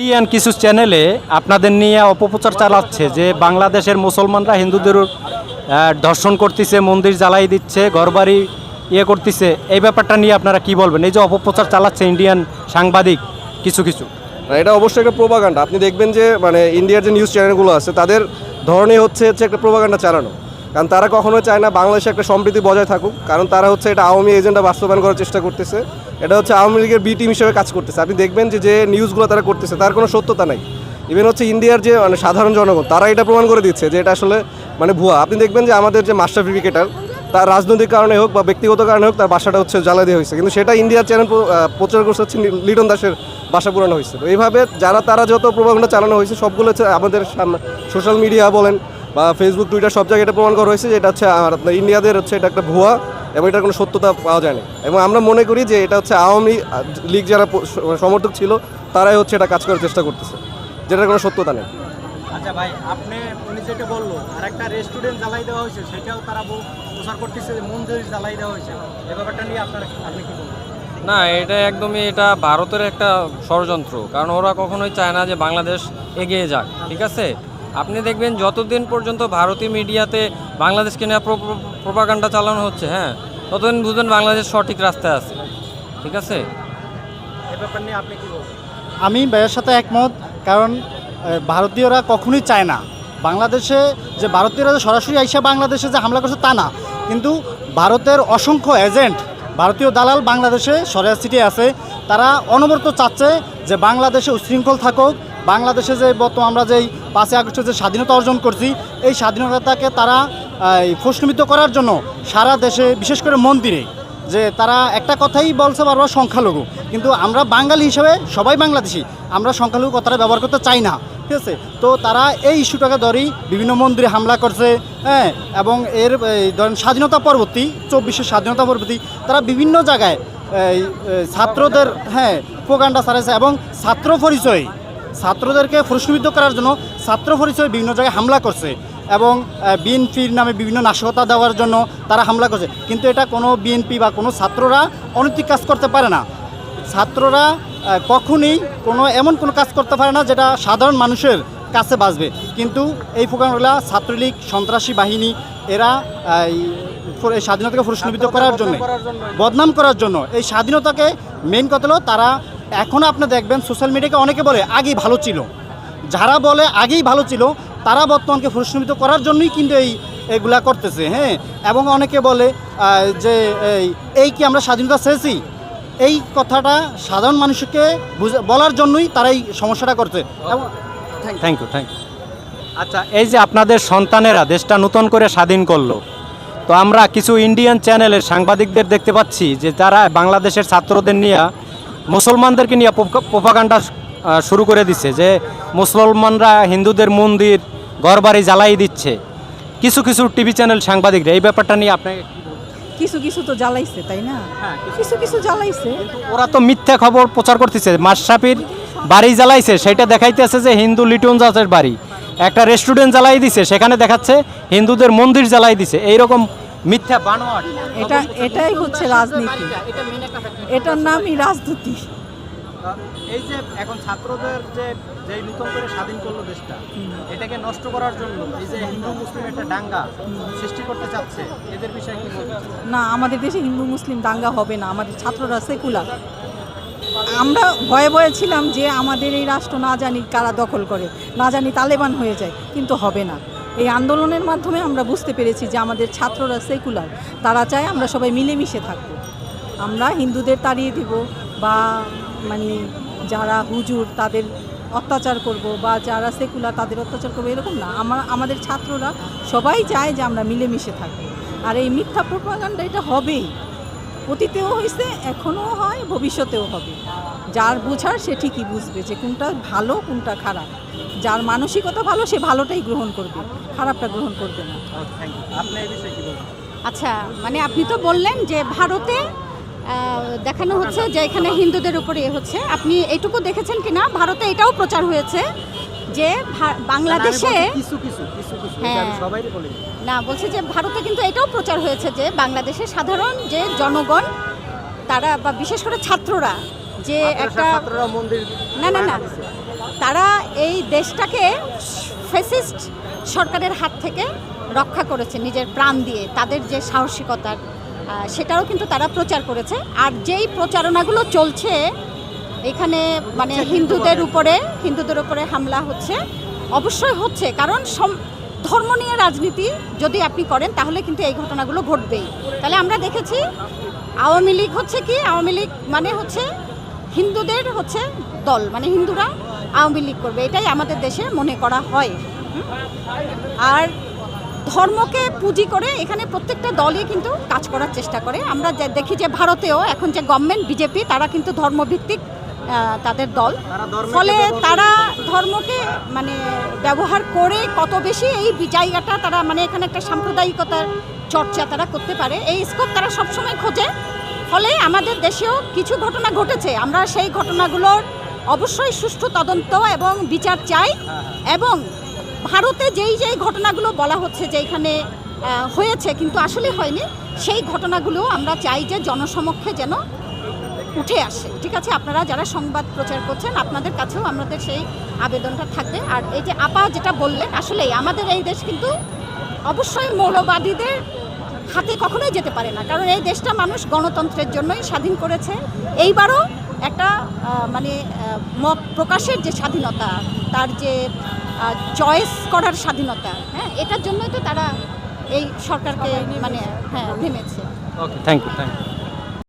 Indian কিছু চ্যানেলে আপনাদের নিয়ে অপপ্রচার চালাচ্ছে যে বাংলাদেশের মুসলমানরা হিন্দুদের ধর্ষণ করতেছে, মন্দির জ্বালাই দিচ্ছে, ঘরবাড়ি ইয়ে করতেছে। এই ব্যাপারটা নিয়ে আপনারা কি বলবেন? এই যে অপপ্রচার চালাচ্ছে ইন্ডিয়ান সাংবাদিক কিছু কিছু। এটা অবশ্যই একটা প্রোপাগান্ডা আপনি দেখবেন যে মানে ইন্ডিয়ার যে নিউজ চ্যানেলগুলো আছে, তাদের ধরনই হচ্ছে হচ্ছে একটা প্রোপাগান্ডা চালানো। কারণ তারা কখনো চায় না বাংলাদেশে একটা সম্প্রীতি বজায় থাকুক, কারণ তারা হচ্ছে এটা আওয়ামী এজেন্ডা বাস্তবায়ন করার চেষ্টা করতেছে। এটা হচ্ছে আওয়ামী লীগের বি টিম হিসেবে কাজ করতেছে। আপনি দেখবেন যে যে নিউজগুলো তারা করতেছে, তার কোনো সত্যতা নাই। ইভেন হচ্ছে ইন্ডিয়ার যে মানে সাধারণ জনগণ, তারা এটা প্রমাণ করে দিচ্ছে যে, এটা আসলে মানে ভুয়া। আপনি দেখবেন যে, আমাদের যে মাস্টার ক্রিকেটার তার রাজনৈতিক কারণে হোক বা ব্যক্তিগত কারণে হোক, তার বাসাটা হচ্ছে জ্বালা দিয়ে হয়েছে। কিন্তু সেটা ইন্ডিয়ার চ্যানেল প্রচার করছে হচ্ছে লিটন দাসের বাসা পুরানো হয়েছে। তো এইভাবে যারা, তারা যত প্রভাবটা চালানো হয়েছে, সবগুলো হচ্ছে আমাদের সোশ্যাল মিডিয়া বলেন বা ফেসবুক টুইটার সব জায়গায় এটা প্রমাণ করা হয়েছে যে এটা হচ্ছে আপনার ইন্ডিয়াদের হচ্ছে এটা একটা ভুয়া এবং এটার কোনো সত্যতা পাওয়া যায়নি। এবং আমরা মনে করি যে এটা হচ্ছে আওয়ামী লীগ যারা সমর্থক ছিল তারাই হচ্ছে এটা কাজ করার চেষ্টা করতেছে যেটার কোনো সত্যতা নেই। আচ্ছা ভাই আপনি উনি যেটা বলল আর একটা রেস্টুরেন্ট জ্বালাই দেওয়া হয়েছে সেটাও তারা প্রচার করতেছে যে মন্দির জ্বালাই দেওয়া হয়েছে। এই ব্যাপারটা নিয়ে আপনার আপনি কি বলবেন? না এটা একদমই এটা ভারতের একটা ষড়যন্ত্র কারণ ওরা কখনোই চায় না যে বাংলাদেশ এগিয়ে যাক ঠিক আছে? আপনি দেখবেন যতদিন পর্যন্ত ভারতীয় মিডিয়াতে বাংলাদেশকে নিয়ে প্রোপাগান্ডা চালানো হচ্ছে হ্যাঁ ততদিন বুঝবেন বাংলাদেশ সঠিক রাস্তায় আছে। ঠিক আছে? এই ব্যাপার নিয়ে আপনি কি বলবেন? আমি ভাইয়ের সাথে একমত কারণ ভারতীয়রা কখনোই চায় না। বাংলাদেশে যে ভারতীয়রা যে সরাসরি আইসা বাংলাদেশে যে হামলা করছে তা না। কিন্তু ভারতের অসংখ্য এজেন্ট ভারতীয় দালাল বাংলাদেশে সরিয়া সিটি আছে তারা অনবরত চাচ্ছে যে বাংলাদেশে উশৃঙ্খল থাকুক বাংলাদেশে যে বর্তমান আমরা যেই পাঁচই আগস্টে যে স্বাধীনতা অর্জন করছি, এই স্বাধীনতাকে তারা প্রশ্নবিত করার জন্য সারা দেশে, বিশেষ করে মন্দিরে, যে তারা একটা কথাই বলছে বারবার, সংখ্যালঘু। কিন্তু আমরা বাঙালি হিসেবে, সবাই বাংলাদেশি, আমরা সংখ্যালঘু কথাটা ব্যবহার করতে চাই না, ঠিক আছে? তো তারা এই ইস্যুটাকে ধরেই বিভিন্ন মন্দিরে হামলা করছে হ্যাঁ? এবং এর ধরেন স্বাধীনতা পরবর্তী, চব্বিশের স্বাধীনতা পরবর্তী, তারা বিভিন্ন জায়গায় ছাত্রদের হ্যাঁ প্রোগান্ডা চালাইছে এবং ছাত্র পরিচয় ছাত্রদেরকে প্রশ্নবিদ্ধ করার জন্য ছাত্র পরিচয় বিভিন্ন জায়গায় হামলা করছে এবং বিএনপির নামে বিভিন্ন নাশকতা দেওয়ার জন্য তারা হামলা করছে। কিন্তু এটা কোনো বিএনপি বা কোনো ছাত্ররা অনৈতিক কাজ করতে পারে না। ছাত্ররা কখনই কোনো এমন কোনো কাজ করতে পারে না যেটা সাধারণ মানুষের কাছে বাঁচবে। কিন্তু এই প্রোগ্রামগুলা ছাত্রলীগ, সন্ত্রাসী বাহিনী, এরা এই স্বাধীনতাকে প্রশ্নবিদ্ধ করার জন্য। বদনাম করার জন্য। এই স্বাধীনতাকে মেন কথা হলো তারা এখন আপনি দেখবেন সোশ্যাল মিডিয়াকে অনেকে বলে আগেই ভালো ছিল। যারা বলে আগেই ভালো ছিল তারা বর্তমানকে প্রশ্নবিত করার জন্যই কিন্তু এই এগুলা করতেছে হ্যাঁ? এবং অনেকে বলে যে এই এই কি আমরা স্বাধীনতা চেয়েছি? এই কথাটা সাধারণ মানুষকে বুঝা- বলার জন্যই তারা এই সমস্যাটা করছে। এবং থ্যাংক ইউ থ্যাংক ইউ আচ্ছা এই যে আপনাদের সন্তানেরা দেশটা নতুন করে স্বাধীন করল তো আমরা কিছু ইন্ডিয়ান চ্যানেলের সাংবাদিকদের দেখতে পাচ্ছি যে তারা বাংলাদেশের ছাত্রদের নিয়ে মুসলমানদেরকে নিয়ে প্রোপাগান্ডা শুরু করে দিচ্ছে যে মুসলমানরা হিন্দুদের মন্দির ঘরবাড়ি জ্বালাই দিচ্ছে। কিছু কিছু টিভি চ্যানেল সাংবাদিকরা এই ব্যাপারটা নিয়ে আপনাকে কিছু কিছু তো জ্বালাইছে তাই না? হ্যাঁ, কিছু। কিছু জ্বালাইছে। ওরা তো মিথ্যা খবর প্রচার করতেছে। মাশরাফির বাড়ি জ্বালাইছে সেটা দেখাইতেছে যে হিন্দু লিটন দাসের বাড়ি। একটা রেস্টুরেন্ট জ্বালাই দিছে সেখানে দেখাচ্ছে হিন্দুদের মন্দির জ্বালাই দিছে। এইরকম মিথ্যা বানোয়াট। এটা এটাই হচ্ছে রাজনীতি। এটার নামই রাজনীতি। এই যে এখন ছাত্রদের যে যে নতুন করে স্বাধীন করল দেশটা এটাকে নষ্ট করার জন্য এই যে হিন্দু মুসলিম একটা দাঙ্গা সৃষ্টি করতে চাচ্ছে এদের বিষয়ে কি না আমাদের দেশে হিন্দু মুসলিম দাঙ্গা হবে না আমাদের ছাত্ররা সেকুলার। আমরা ভয়ে ভয়ে ছিলাম যে আমাদের এই রাষ্ট্র না জানি কারা দখল করে না জানি তালেবান হয়ে যায় কিন্তু হবে না। এই আন্দোলনের মাধ্যমে আমরা বুঝতে পেরেছি যে আমাদের ছাত্ররা সেকুলার, তারা চায় আমরা সবাই মিলেমিশে থাকব। আমরা হিন্দুদের তাড়িয়ে দিব বা মানে যারা হুজুর তাদের অত্যাচার করব বা যারা সেকুলার তাদের অত্যাচার করব, এরকম না। আমার আমাদের ছাত্ররা সবাই চায় যে আমরা মিলেমিশে থাকব। আর এই মিথ্যা প্রোপাগান্ডা এটা হবেই। অতীতেও হয়েছে এখনও হয় ভবিষ্যতেও হবে। যার বোঝার সে ঠিকই বুঝবে যে কোনটা ভালো কোনটা খারাপ। যার মানসিকতা ভালো সে ভালোটাই গ্রহণ করবে খারাপটা গ্রহণ করবে না। থ্যাংক ইউ আপনি এই বিষয়ে কি বলবেন? আচ্ছা মানে আপনি তো বললেন যে ভারতে দেখানো হচ্ছে যে এখানে হিন্দুদের উপরে এ হচ্ছে। আপনি এটুকু দেখেছেন কিনা? ভারতে এটাও প্রচার হয়েছে। যে বাংলাদেশে কিছু কিছু কিছু কিছু হ্যাঁ। সবাই বলি না বলছে যে ভারতে কিন্তু এটাও প্রচার হয়েছে যে বাংলাদেশে সাধারণ যে জনগণ তারা বা বিশেষ করে ছাত্ররা যে একটা না না না। তারা এই দেশটাকে ফেসিস্ট সরকারের হাত থেকে রক্ষা করেছে নিজের প্রাণ দিয়ে তাদের যে সাহসিকতার সেটাও কিন্তু তারা প্রচার করেছে। আর যেই প্রচারণাগুলো চলছে এখানে মানে হিন্দুদের উপরে হিন্দুদের উপরে হামলা হচ্ছে। অবশ্যই হচ্ছে, কারণ ধর্ম নিয়ে রাজনীতি যদি আপনি করেন, তাহলে কিন্তু এই ঘটনাগুলো ঘটবেই। তাহলে আমরা দেখেছি, আওয়ামী লীগ হচ্ছে কি? আওয়ামী লীগ মানে হচ্ছে হিন্দুদের হচ্ছে দল মানে হিন্দুরা আওয়ামী লীগ করবে। এটাই আমাদের দেশে মনে করা হয়। আর ধর্মকে পুঁজি করে এখানে প্রত্যেকটা দলই কিন্তু কাজ করার চেষ্টা করে। আমরা দেখি যে ভারতেও এখন যে গভর্নমেন্ট বিজেপি তারা কিন্তু ধর্মভিত্তিক তাদের দল। ফলে তারা ধর্মকে মানে ব্যবহার করে কত বেশি এই জায়গাটা তারা মানে এখানে একটা সাম্প্রদায়িকতার চর্চা তারা করতে পারে। এই স্কোপ তারা সবসময় খোঁজে। ফলে আমাদের দেশেও কিছু ঘটনা ঘটেছে। আমরা সেই ঘটনাগুলোর অবশ্যই সুষ্ঠু তদন্ত এবং বিচার চাই। এবং ভারতে যেই যেই ঘটনাগুলো বলা হচ্ছে যে এখানে হয়েছে কিন্তু আসলে হয়নি সেই ঘটনাগুলো আমরা চাই যে জনসমক্ষে যেন উঠে আসে ঠিক আছে? আপনারা যারা সংবাদ প্রচার করছেন আপনাদের কাছেও আমাদের সেই আবেদনটা থাকবে আর এই যে আপা যেটা বললেন আসলেই আমাদের এই দেশ কিন্তু অবশ্যই মৌলবাদীদের হাতে কখনোই যেতে পারে না। কারণ এই দেশটা মানুষ গণতন্ত্রের জন্যই স্বাধীন করেছে। এইবারও একটা মানে মত প্রকাশের যে স্বাধীনতা তার যে চয়েস করার স্বাধীনতা হ্যাঁ এটার জন্যই তো তারা এই সরকারকে মানে হ্যাঁ নেমেছে okay thank you thank you